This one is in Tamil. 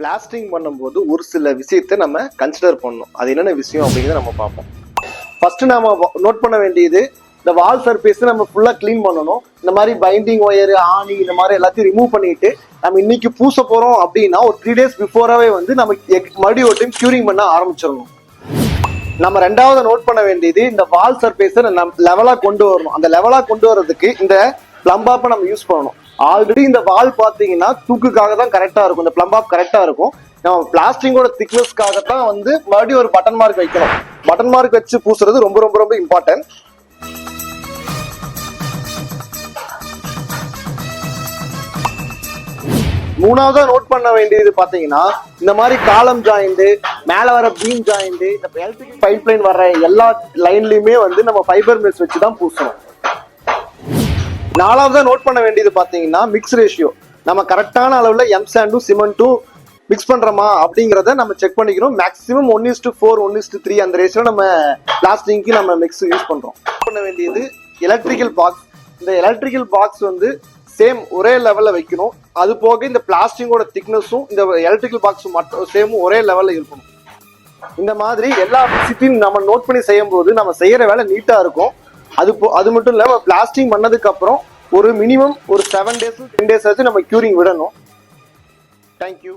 பிளாஸ்டிங் பண்ணும்போது ஒரு சில விஷயத்தை நம்ம கன்சிடர் பண்ணணும். அது என்னென்ன விஷயம் அப்படிங்கிறத நம்ம பார்ப்போம். ஃபர்ஸ்ட் நம்ம நோட் பண்ண வேண்டியது இந்த வால் சர்ஃபேஸ் நம்ம ஃபுல்லாக க்ளீன் பண்ணணும். இந்த மாதிரி பைண்டிங் ஒயர் ஆணி இந்த மாதிரி எல்லாத்தையும் ரிமூவ் பண்ணிட்டு நம்ம இன்னைக்கு பூச போகிறோம் அப்படின்னா ஒரு த்ரீ டேஸ் பிஃபோராகவே வந்து நம்ம மறுபடியும் ஒரு டைம் க்யூரிங் பண்ண ஆரம்பிச்சிடணும். நம்ம ரெண்டாவது நோட் பண்ண வேண்டியது இந்த வால் சர்ஃபேஸை நம்ம லெவலாக கொண்டு வரணும். அந்த லெவலாக கொண்டு வர்றதுக்கு இந்த பிளம்பாப்பை நம்ம யூஸ் பண்ணணும். ஆல்ரெடி இந்த வால் பாத்தீங்கன்னா தூக்குக்காக தான் கரெக்டா இருக்கும். இந்த பிளம்பாப் கரெக்டா இருக்கும். நம்ம பிளாஸ்டிங்கோட திக்னஸ்க்காக தான் வந்து மறுபடியும் ஒரு பட்டன் மார்க் வைக்கணும். பட்டன் மார்க் வச்சு பூசுறது ரொம்ப ரொம்ப ரொம்ப இம்பார்ட்டன்ட் மூணாவதா நோட் பண்ண வேண்டியது பாத்தீங்கன்னா இந்த மாதிரி காலம் ஜாயிண்ட் மேல வர பீம் ஜாயிண்ட் இந்த எலக்ட்ரிக் பைப் லைன் வர எல்லா லைன்லயுமே வந்து நம்ம ஃபைபர் மெஸ் வச்சு தான் பூசணும். நாலாவதா நோட் பண்ண வேண்டியது பாத்தீங்கன்னா மிக்ஸ் ரேஷியோ நம்ம கரெக்டான அளவுல எம் சாண்டும் சிமெண்ட்டும் மிக்ஸ் பண்றோமா அப்படிங்கிறத நம்ம செக் பண்ணிக்கிறோம். Maximum one is to four one is to three அந்த ரேஷியோ நம்ம பிளாஸ்டிங்க்கு நம்ம மிக்ஸ் யூஸ் பண்றோம். பண்ண வேண்டியது எலக்ட்ரிக்கல் பாக்ஸ் இந்த எலக்ட்ரிக்கல் பாக்ஸ் வந்து சேம் ஒரே லெவலில் வைக்கணும். அது போக இந்த பிளாஸ்டிங்கோட திக்னஸும் இந்த எலக்ட்ரிக்கல் பாக்ஸும் மட்டும் சேமும் ஒரே லெவலில் இருக்கணும். இந்த மாதிரி எல்லா விஷயத்தையும் நம்ம நோட் பண்ணி செய்யும் போது நம்ம செய்யற வேலை நீட்டா இருக்கும். அது போ அது மட்டும் இல்லாம பிளாஸ்டிங் பண்ணதுக்கு அப்புறம் ஒரு மினிமம் ஒரு செவன் டேஸ் டென் டேஸ் ஆச்சு நம்ம கியூரிங் விடணும். தேங்க்யூ